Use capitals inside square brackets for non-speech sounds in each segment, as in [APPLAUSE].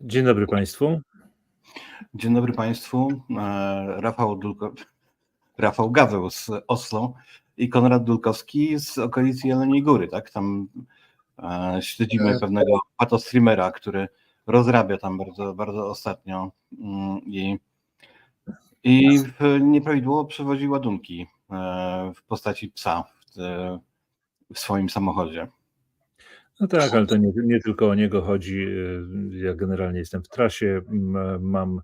Dzień dobry Państwu. Dzień dobry Państwu. E, Rafał, Dulko... Rafał Gaweł z Oslo i Konrad Dulkowski z okolicy Jeleniej Góry. Tak? Tam e, śledzimy Tak. pewnego patostreamera, który rozrabia tam bardzo, bardzo ostatnio mm, i, i nieprawidłowo przewozi ładunki e, w postaci psa w, w swoim samochodzie. No tak, ale to nie, nie tylko o niego chodzi. Ja generalnie jestem w trasie. Mam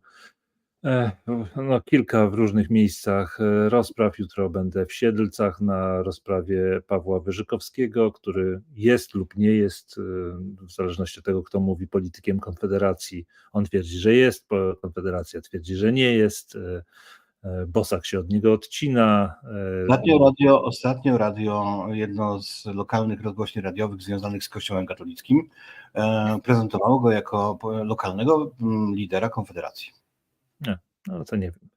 e, no, kilka w różnych miejscach e, rozpraw. Jutro będę w Siedlcach na rozprawie Pawła Wyżykowskiego, który jest lub nie jest, e, w zależności od tego, kto mówi, politykiem Konfederacji. On twierdzi, że jest, Konfederacja twierdzi, że nie jest. E, Bosak się od niego odcina. e, Ostatnio radio, ostatnio radio, jedno z lokalnych rozgłośni radiowych związanych z Kościołem katolickim, e, prezentowało go jako lokalnego mm, lidera Konfederacji. No to nie wiem.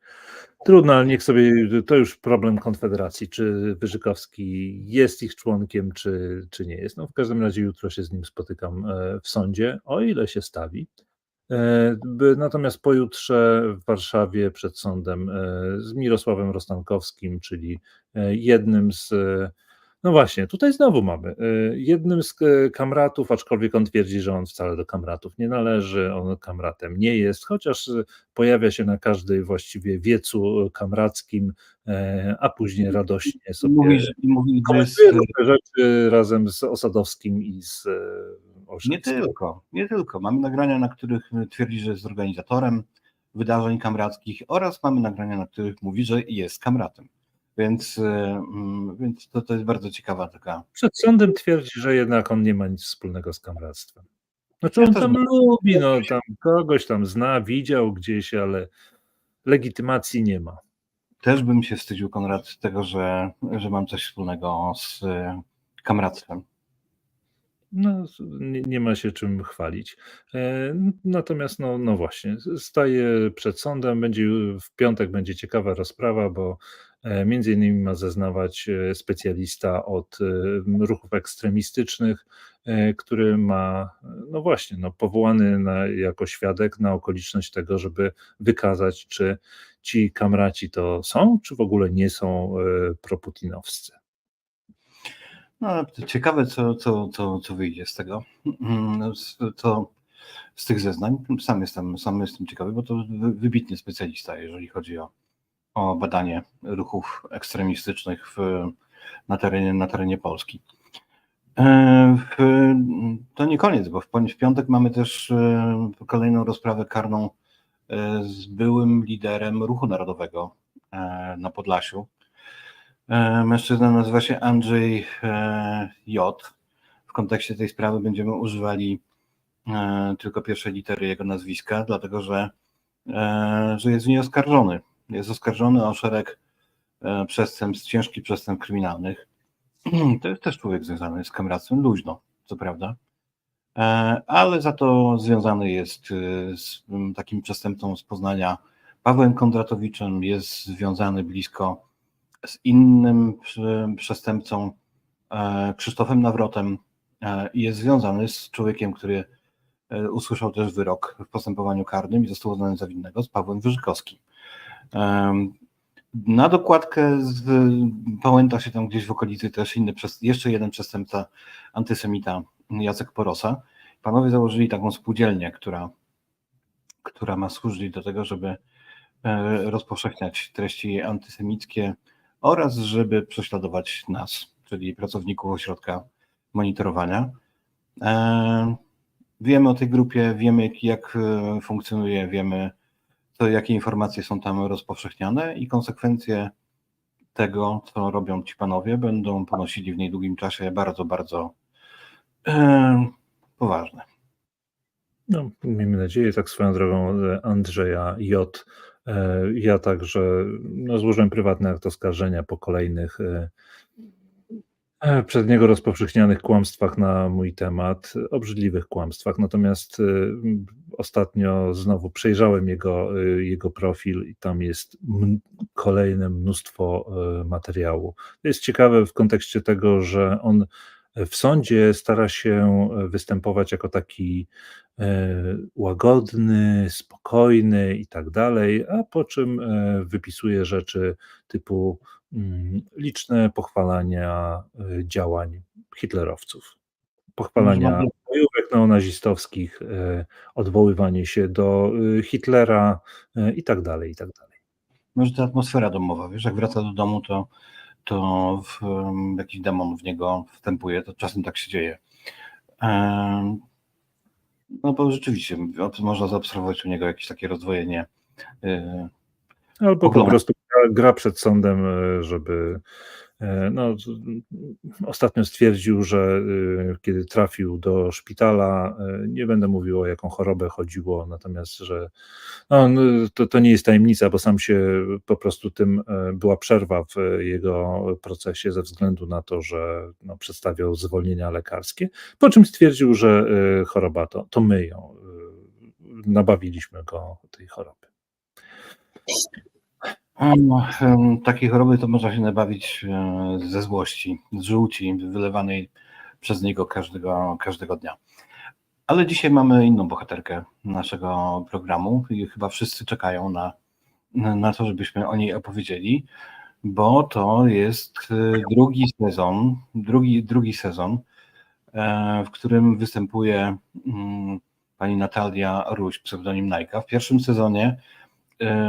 Trudno, ale niech sobie, to już problem Konfederacji, czy Wyżykowski jest ich członkiem, czy, czy nie jest. No w każdym razie jutro się z nim spotykam w sądzie, o ile się stawi. E, Natomiast pojutrze w Warszawie przed sądem e, z Mirosławem Rostankowskim, czyli e, jednym z. No właśnie, tutaj znowu mamy. Jednym z kamratów, aczkolwiek on twierdzi, że on wcale do kamratów nie należy, on kamratem nie jest, chociaż pojawia się na każdej właściwie wiecu kamrackim, a później radośnie sobie Mówi, że, mówi, że jest, komentuje różne rzeczy razem z Osadowskim i z e, nie tylko, nie tylko. Mamy nagrania, na których twierdzi, że jest organizatorem wydarzeń kamrackich oraz mamy nagrania, na których mówi, że jest kamratem. Więc, e, mm, więc to, to jest bardzo ciekawa taka. Przed sądem twierdzi, że jednak on nie ma nic wspólnego z kamractwem. Znaczy Ja on też tam lubi, no tam kogoś tam zna, widział gdzieś, ale legitymacji nie ma. Też bym się wstydził, Konrad, tego, że, że mam coś wspólnego z e, kamractwem. No, nie, ma się czym chwalić. E, Natomiast, no, no właśnie, staje przed sądem. Będzie w piątek będzie ciekawa rozprawa, bo e, między innymi ma zeznawać e, specjalista od ruchów ekstremistycznych, który ma, no właśnie, no, powołany na, jako świadek na okoliczność tego, żeby wykazać, czy ci kamraci to są, czy w ogóle nie są proputinowscy. No, to ciekawe, co, co, co, co wyjdzie z tego, Mm, z, co, z tych zeznań. Sam jestem, sam jestem ciekawy, bo to wy- wybitny specjalista, jeżeli chodzi o, o badanie ruchów ekstremistycznych w, na, terenie, na terenie Polski. E, w, to nie koniec, bo w, w piątek mamy też e, kolejną rozprawę karną e, z byłym liderem ruchu narodowego na Podlasiu, Mężczyzna nazywa się Andrzej e, J. W kontekście tej sprawy będziemy używali e, tylko pierwszej litery jego nazwiska, dlatego że, e, że jest w niej oskarżony. Jest oskarżony o szereg e, przestępstw, ciężkich przestępstw kryminalnych. [CLEARS THROAT] To jest też człowiek związany z kamractwem, luźno, co prawda, E, ale za to związany jest e, z takim przestępcą z Poznania Pawłem Kondratowiczem, jest związany blisko z innym przestępcą e, Krzysztofem Nawrotem e, i jest związany z człowiekiem, który e, usłyszał też wyrok w postępowaniu karnym i został uznany za winnego, z Pawłem Wyżykowskim. Na dokładkę z, pałęta się tam gdzieś w okolicy też inny, jeszcze jeden przestępca, antysemita Jacek Porosa. Panowie założyli taką spółdzielnię, która, która ma służyć do tego, żeby rozpowszechniać treści antysemickie oraz żeby prześladować nas, czyli pracowników ośrodka monitorowania. E, Wiemy o tej grupie, wiemy jak, e, funkcjonuje, wiemy to, jakie informacje są tam rozpowszechniane i konsekwencje tego, co robią ci panowie, będą ponosili w niedługim czasie bardzo, bardzo e, poważne. No, miejmy nadzieję, tak swoją drogą Andrzeja J. e, Ja także no, złożyłem prywatny akt oskarżenia po kolejnych e, e, przed niego rozpowszechnianych kłamstwach na mój temat, obrzydliwych kłamstwach. Natomiast ostatnio znowu przejrzałem jego, jego profil i tam jest kolejne mnóstwo materiału. To jest ciekawe w kontekście tego, że on w sądzie stara się występować jako taki e, łagodny, spokojny i tak dalej, a po czym e, wypisuje rzeczy typu mm, liczne pochwalania e, działań hitlerowców, pochwalania bojówek neonazistowskich, e, odwoływanie się do e, Hitlera e, i tak dalej, i tak dalej. Może to atmosfera domowa, wiesz, jak wraca do domu, to, to w, jakiś demon w niego wstępuje, to czasem tak się dzieje. No bo rzeczywiście można zaobserwować u niego jakieś takie rozdwojenie. y, Albo po prostu gra, gra przed sądem, e, żeby. E, No, ostatnio stwierdził, że e, kiedy trafił do szpitala, e, nie będę mówił o jaką chorobę chodziło, natomiast, że no, to, to nie jest tajemnica, bo sam się po prostu tym e, była przerwa w jego procesie ze względu na to, że no, przedstawiał zwolnienia lekarskie, po czym stwierdził, że e, choroba to, to my ją nabawiliśmy go tej choroby. Em, Takiej choroby to można się nabawić e, ze złości, z żółci wylewanej przez niego każdego, każdego dnia. Ale dzisiaj mamy inną bohaterkę naszego programu i chyba wszyscy czekają na, na to, żebyśmy o niej opowiedzieli, bo to jest e, drugi sezon, drugi, drugi sezon, e, w którym występuje mm, pani Natalia Ruś, pseudonim Najka. W pierwszym sezonie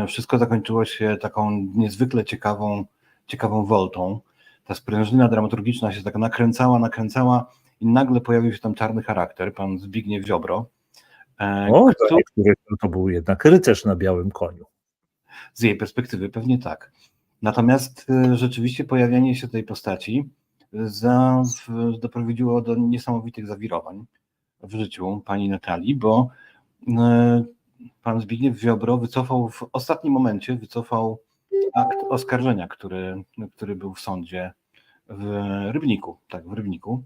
wszystko zakończyło się taką niezwykle ciekawą, ciekawą woltą. Ta sprężyna dramaturgiczna się tak nakręcała, nakręcała i nagle pojawił się tam czarny charakter, pan Zbigniew Ziobro, e, O, kto- to, był jednak rycerz na białym koniu. z jej perspektywy pewnie tak. Natomiast e, rzeczywiście pojawianie się tej postaci za, doprowadziło do niesamowitych zawirowań w życiu pani Natalii, bo e, pan Zbigniew Ziobro wycofał w ostatnim momencie, wycofał akt oskarżenia, który, który był w sądzie w Rybniku, tak, w Rybniku.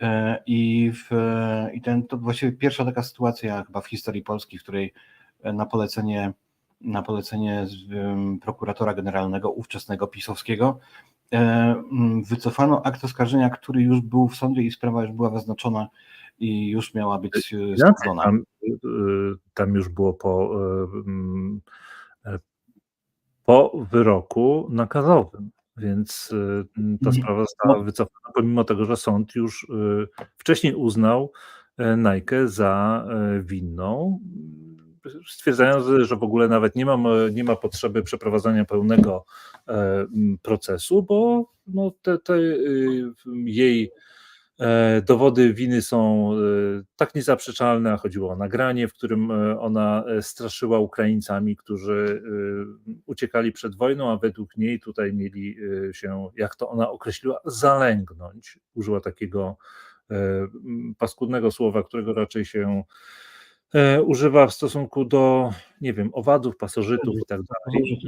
E, I, w, I ten, to właściwie pierwsza taka sytuacja chyba w historii Polski, w której na polecenie, na polecenie prokuratora generalnego ówczesnego pisowskiego e, wycofano akt oskarżenia, który już był w sądzie i sprawa już była wyznaczona i już miała być e, sprawdzona. Tam, y, tam już było po, y, mm, e, po wyroku nakazowym, więc ta sprawa została wycofana, pomimo tego, że sąd już wcześniej uznał e, Najkę za e, winną, stwierdzając, że w ogóle nawet nie ma, nie ma potrzeby przeprowadzania pełnego e, procesu, bo no, te, te y, jej E, Dowody winy są e, tak niezaprzeczalne, a chodziło o nagranie, w którym e, ona e, straszyła Ukraińcami, którzy e, uciekali przed wojną, a według niej tutaj mieli e, się, jak to ona określiła, zalęgnąć. Użyła takiego e, paskudnego słowa, którego raczej się e, używa w stosunku do, nie wiem, owadów, pasożytów i tak dalej.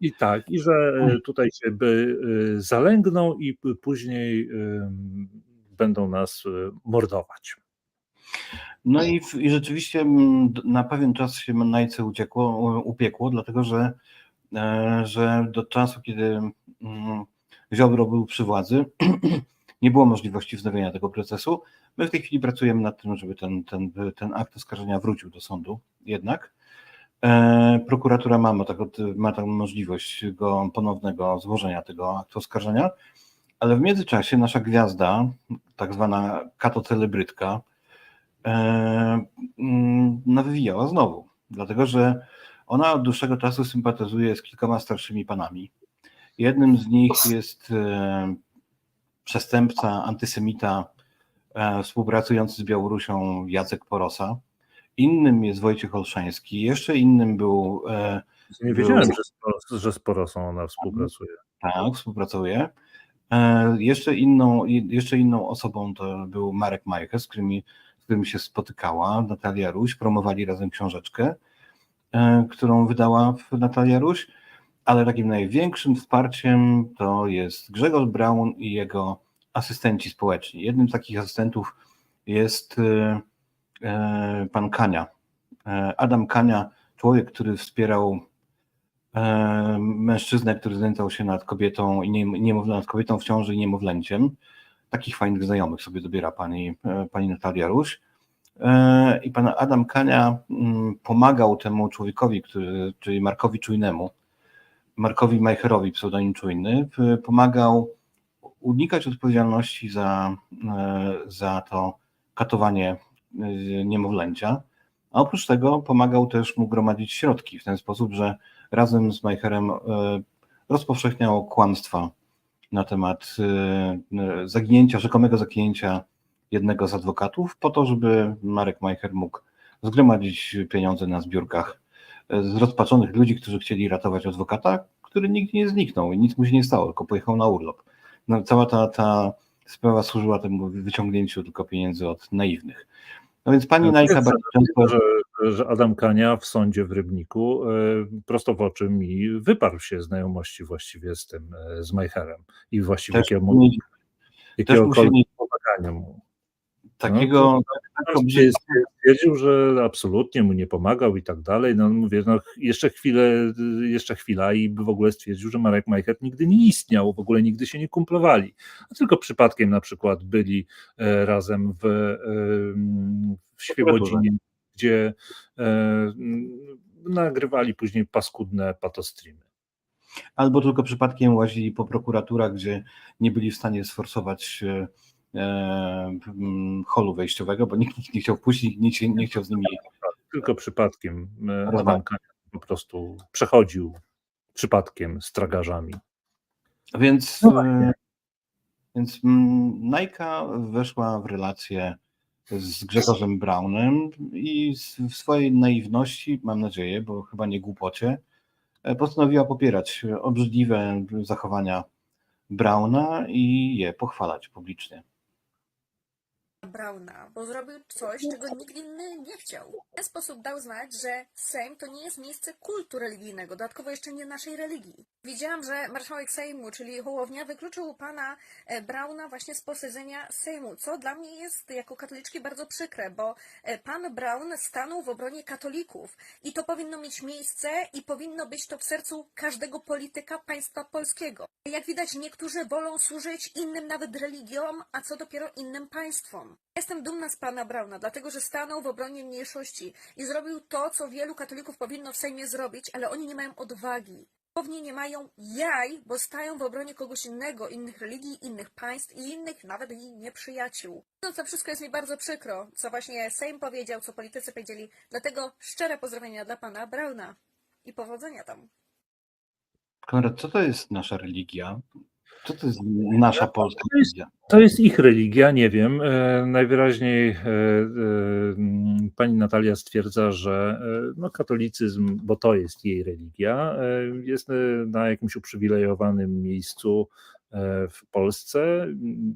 I tak, i że e, tutaj się by e, zalęgną i później będą nas e, mordować. No i, i rzeczywiście mm, na pewien czas się Najce uciekło, upiekło, dlatego że, e, że do czasu, kiedy mm, Ziobro był przy władzy, [CLEARS THROAT] nie było możliwości wznowienia tego procesu. My w tej chwili pracujemy nad tym, żeby ten, ten, ten akt oskarżenia wrócił do sądu jednak. E, Prokuratura ma, ma, taką, ma taką możliwość go ponownego złożenia tego aktu oskarżenia, ale w międzyczasie nasza gwiazda, tak zwana katocelebrytka, e, mm, nawywijała znowu, dlatego że ona od dłuższego czasu sympatyzuje z kilkoma starszymi panami. Jednym z nich jest e, przestępca, antysemita e, współpracujący z Białorusią Jacek Porosa. Innym jest Wojciech Olszański. Jeszcze innym był, Nie Był- wiedziałem, że z, że z Porosą ona współpracuje. tak, współpracuje. E, jeszcze, inną, jeszcze inną osobą to był Marek Majcher, z, którymi, z którym się spotykała Natalia Ruś. Promowali razem książeczkę, e, którą wydała Natalia Ruś, ale takim największym wsparciem to jest Grzegorz Braun i jego asystenci społeczni. Jednym z takich asystentów jest e, pan Kania. Adam Kania, człowiek, który wspierał mężczyznę, który znęcał się nad kobietą i nie, niemowlę, nad kobietą w ciąży i niemowlęciem. takich fajnych znajomych sobie dobiera pani, e, pani Natalia Ruś. E, I pan Adam Kania mm, pomagał temu człowiekowi, który, czyli Markowi Czujnemu, Markowi Majcherowi, pseudonim Czujny, pomagał unikać odpowiedzialności za, e, za to katowanie niemowlęcia, a oprócz tego pomagał też mu gromadzić środki w ten sposób, że razem z Majcherem e, rozpowszechniał kłamstwa na temat e, zaginięcia, rzekomego zaginięcia jednego z adwokatów, po to, żeby Marek Majcher mógł zgromadzić pieniądze na zbiórkach e, z rozpaczonych ludzi, którzy chcieli ratować adwokata, który nigdy nie zniknął i nic mu się nie stało, tylko pojechał na urlop. No, cała ta, ta sprawa służyła temu wyciągnięciu tylko pieniędzy od naiwnych. No więc pani No, Najka bardzo często... że, że Adam Kania w sądzie w Rybniku e, prosto w oczy mi wyparł się znajomości właściwie z tym, e, z Majcherem i właściwie Też jakiemu, nie- jakiegokolwiek nie pomagania mu. takiego... tak obrzydliwego- Stwierdził, że absolutnie mu nie pomagał i tak dalej. No mówię, no jeszcze chwilę, jeszcze chwila i by w ogóle stwierdził, że Marek Majcher nigdy nie istniał, w ogóle nigdy się nie kumplowali. A tylko przypadkiem na przykład byli e, razem w, w Świebodzinie, gdzie e, nagrywali później paskudne patostreamy. albo tylko przypadkiem łazili po prokuraturach, gdzie nie byli w stanie sforsować e, e, holu wejściowego, bo nikt ich nie chciał wpuścić, nikt się nie chciał z nimi. Tylko przypadkiem. Adam po prostu przechodził przypadkiem z tragarzami. Więc, No więc mm, Najka weszła w relację z Grzegorzem Braunem i w swojej naiwności, mam nadzieję, bo chyba nie głupocie, e, postanowiła popierać obrzydliwe zachowania Brauna i je pochwalać publicznie. Brauna, bo zrobił coś, czego nikt inny nie chciał. W ten sposób dał znać, że Sejm to nie jest miejsce kultu religijnego, dodatkowo jeszcze nie naszej religii. Widziałam, że marszałek Sejmu, czyli Hołownia, wykluczył pana e, Brauna właśnie z posiedzenia Sejmu, co dla mnie jest jako katoliczki bardzo przykre, bo e, pan Braun stanął w obronie katolików i to powinno mieć miejsce i powinno być to w sercu każdego polityka państwa polskiego. Jak widać, niektórzy wolą służyć innym nawet religiom, a co dopiero innym państwom. Jestem dumna z pana Brauna, dlatego że stanął w obronie mniejszości i zrobił to, co wielu katolików powinno w Sejmie zrobić, ale oni nie mają odwagi. Pewnie nie mają jaj, bo stają w obronie kogoś innego, innych religii, innych państw i innych nawet i nieprzyjaciół. No to wszystko jest mi bardzo przykro, co właśnie Sejm powiedział, co politycy powiedzieli. Dlatego szczere pozdrowienia dla pana Brauna i powodzenia tam. Konrad, co to jest nasza religia? Co to jest nasza polska To jest- religia? To jest ich religia, nie wiem. E, najwyraźniej e, e, pani Natalia stwierdza, że no, katolicyzm, bo to jest jej religia, jest na jakimś uprzywilejowanym miejscu w Polsce,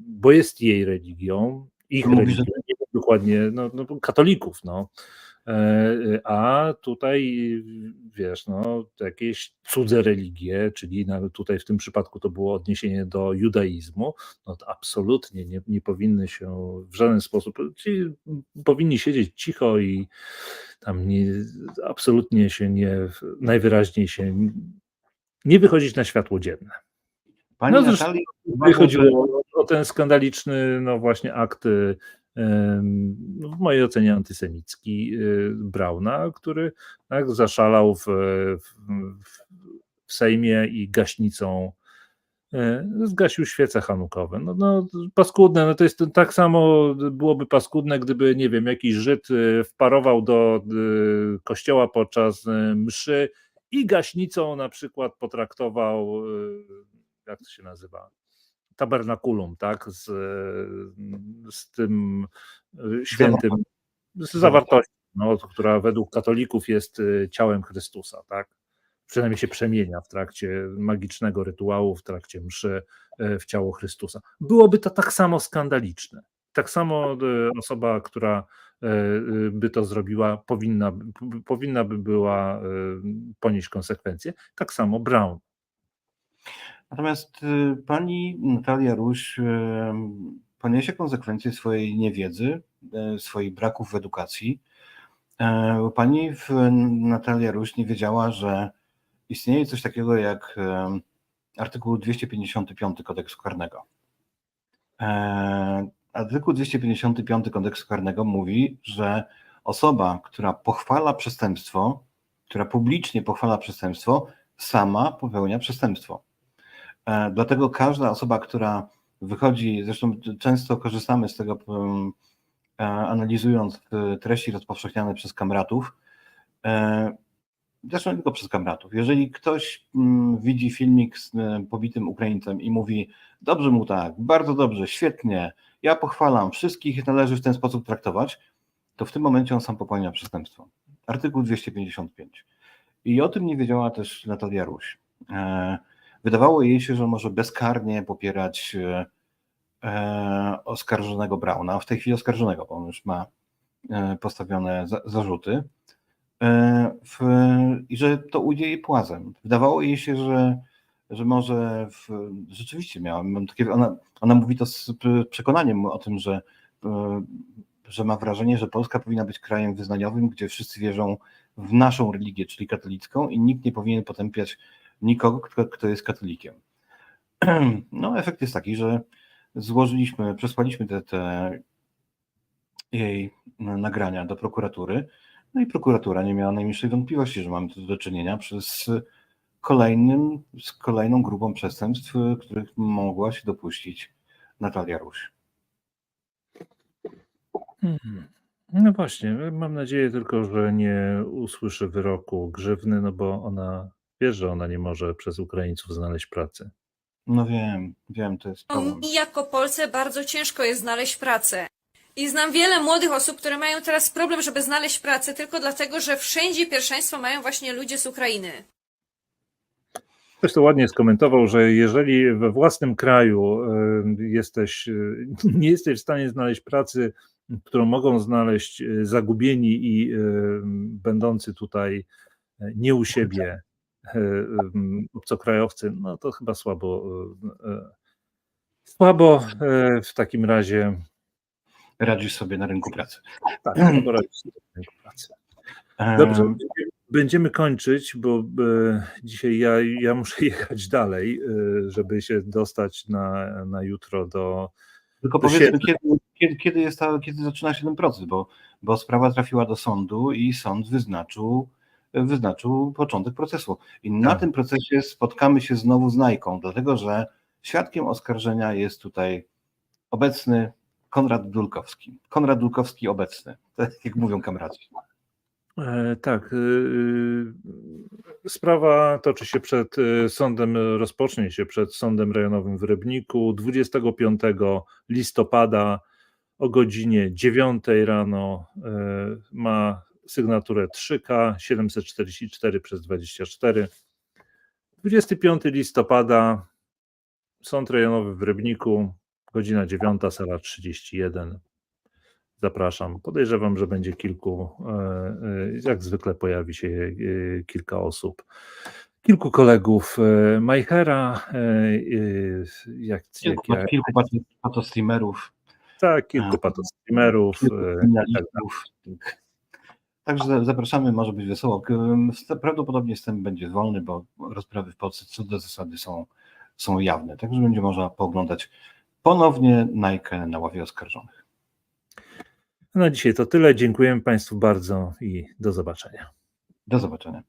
bo jest jej religią, ich religią, nie wiem dokładnie, no, no, katolików, no. E, A tutaj, wiesz, no, jakieś cudze religie, czyli nawet tutaj w tym przypadku to było odniesienie do judaizmu, no to absolutnie nie, nie powinny się w żaden sposób, ci powinni siedzieć cicho i tam nie, absolutnie się nie, najwyraźniej się nie wychodzić na światło dzienne. Pani No Natalii Wychodziło o, o ten skandaliczny, no właśnie akt, w mojej ocenie antysemicki y, Brauna, który tak zaszalał w, w, w Sejmie i gaśnicą y, zgasił świece hanukowe. No, no paskudne, no to jest tak samo byłoby paskudne, gdyby, nie wiem, jakiś Żyd y, wparował do kościoła podczas mszy i gaśnicą na przykład potraktował, jak to się nazywa, tabernakulum, tak, z, z tym y, świętym, z zawartością, no, która według katolików jest y, ciałem Chrystusa, tak, przynajmniej się przemienia w trakcie magicznego rytuału, w trakcie mszy y, w ciało Chrystusa. Byłoby to tak samo skandaliczne. Tak samo osoba, która by to zrobiła, powinna, powinna by była ponieść konsekwencje. Tak samo Brown. Natomiast y, pani Natalia Ruś y, poniesie konsekwencje swojej niewiedzy, y, swoich braków w edukacji. E, pani Natalia Ruś nie wiedziała, że istnieje coś takiego jak artykuł 255 kodeksu karnego. E, Artykuł 255 kodeksu karnego mówi, że osoba, która pochwala przestępstwo, która publicznie pochwala przestępstwo, sama popełnia przestępstwo. E, Dlatego każda osoba, która wychodzi, zresztą często korzystamy z tego, e, analizując e, treści rozpowszechniane przez kamratów, zresztą tylko przez kamratów. Jeżeli ktoś mm, widzi filmik z pobitym Ukraińcem i mówi, dobrze mu tak, bardzo dobrze, świetnie, ja pochwalam, wszystkich należy w ten sposób traktować, to w tym momencie on sam popełnia przestępstwo. Artykuł 255. I o tym nie wiedziała też Natalia Ruś. Wydawało jej się, że może bezkarnie popierać e, e, oskarżonego Brauna, w tej chwili oskarżonego, bo on już ma e, postawione za, zarzuty, w, i że to ujdzie jej płazem. Wydawało jej się, że, że może w, rzeczywiście miała, mam takie, ona, ona mówi to z przekonaniem o tym, że, że ma wrażenie, że Polska powinna być krajem wyznaniowym, gdzie wszyscy wierzą w naszą religię, czyli katolicką i nikt nie powinien potępiać nikogo, kto, kto jest katolikiem. [CLEARS THROAT] No, efekt jest taki, że złożyliśmy, przesłaliśmy te, te jej nagrania do prokuratury, no i prokuratura nie miała najmniejszej wątpliwości, że mamy tu do czynienia przez kolejnym, z kolejną grupą przestępstw, których mogła się dopuścić Natalia Ruś. Mhm. No właśnie, mam nadzieję tylko, że nie usłyszy wyroku grzywny, no bo ona wie, że ona nie może przez Ukraińców znaleźć pracy. No wiem, wiem, to jest problem. Mi jako Polce bardzo ciężko jest znaleźć pracę. I znam wiele młodych osób, które mają teraz problem, żeby znaleźć pracę, tylko dlatego, że wszędzie pierwszeństwo mają właśnie ludzie z Ukrainy. Ktoś to ładnie skomentował, że jeżeli we własnym kraju e, jesteś, e, [LAUGHS] nie jesteś w stanie znaleźć pracy, którą mogą znaleźć e, zagubieni i będący tutaj nie u siebie obcokrajowcy, no to chyba słabo. e, e, Słabo e, w takim razie Radzisz sobie na rynku pracy. tak, słabo radzić sobie na rynku pracy. Dobrze, Em, będziemy kończyć, bo e, dzisiaj ja, ja muszę [LAUGHS] jechać dalej, e, żeby się dostać na, na jutro do. Tylko Do powiedzmy, kiedy, kiedy, jest ta, kiedy zaczyna się ten proces, bo, bo sprawa trafiła do sądu i sąd wyznaczył, wyznaczył początek procesu. I na Tak. tym procesie spotkamy się znowu z Najką, dlatego że świadkiem oskarżenia jest tutaj obecny Konrad Dulkowski. Konrad Dulkowski obecny, [LAUGHS] tak jak mówią kamraci. E, tak. e, e, Sprawa toczy się przed e, sądem, rozpocznie się przed sądem rejonowym w Rybniku 25 listopada o godzinie 9 rano. e, Ma sygnaturę 3K 744 przez 24. 25 listopada Sąd Rejonowy w Rybniku, godzina 9, sala 31. Zapraszam. Podejrzewam, że będzie kilku, e, e, jak zwykle pojawi się e, kilka osób. Kilku kolegów Majchera, jak, jak Kilku, ja, kilku pato- patostreamerów, tak, kilku patostreamerów. kilku tak, tak. Tak. Także za- zapraszamy, może być wesoło. Prawdopodobnie wstęp będzie wolny, bo rozprawy w Polsce co do zasady są, są jawne. Także będzie można pooglądać ponownie Najkę na ławie oskarżonych. Na dzisiaj to tyle. Dziękujemy Państwu bardzo i do zobaczenia. Do zobaczenia.